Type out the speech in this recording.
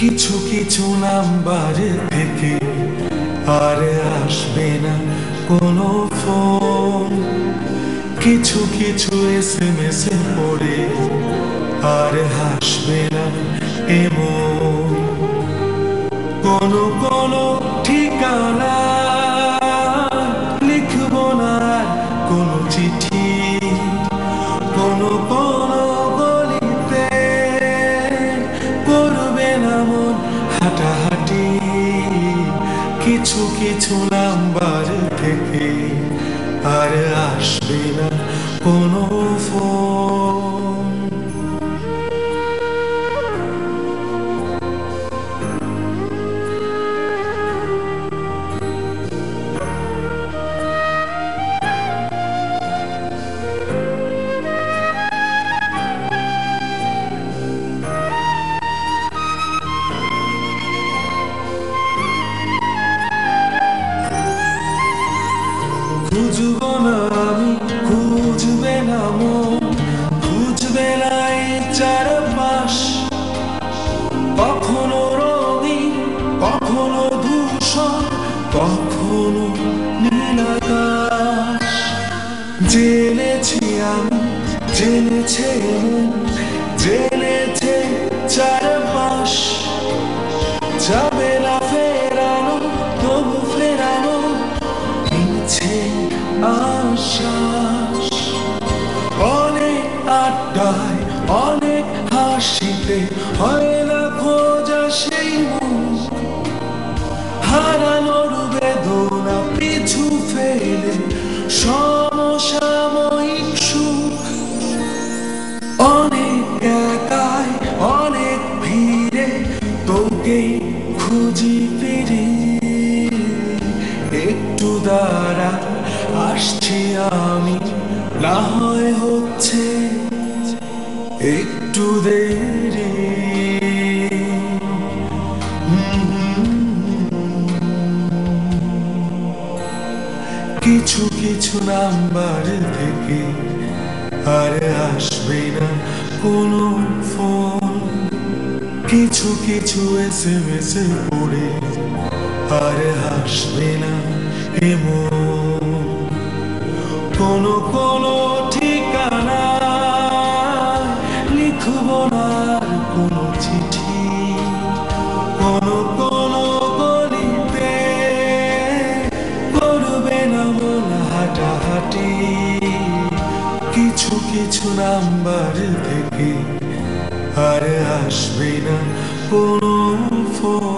কিছু কিছু নাম্বার থেকে আর আসবে না কোনো ফোন। কিছু কিছু এস এম এস পড়ে আর হাসবে না এমন হাঁটাহাঁটি কিছু কিছু নাম্বার থেকে আর আসবে না কোনো খুঁজবে না এই চারপাশ কখনো রঙিন কখনো ধূসর, কখনো নীলাকাশ জেনেছি আমি, জেনেছে জেনেছে চারপাশ। খুঁজি ফিরি। একটু দ্বারা আসছি আমি। না হয় হচ্ছে একটু দেরি। কিছু কিছু নাম্বার থেকে আর আসবে না কোনো ফোন। কিছু কিছু এসে এসে পড়ে। আর আসবে না এমন কোনো কোনো ঠিকানা লিখব না কোনো চিঠি। কোনো কোনো গলিতে করবে না মন হাঁটাহাঁটি। কিছু কিছু নাম্বার থেকে আর আসবে না কোনো ফোন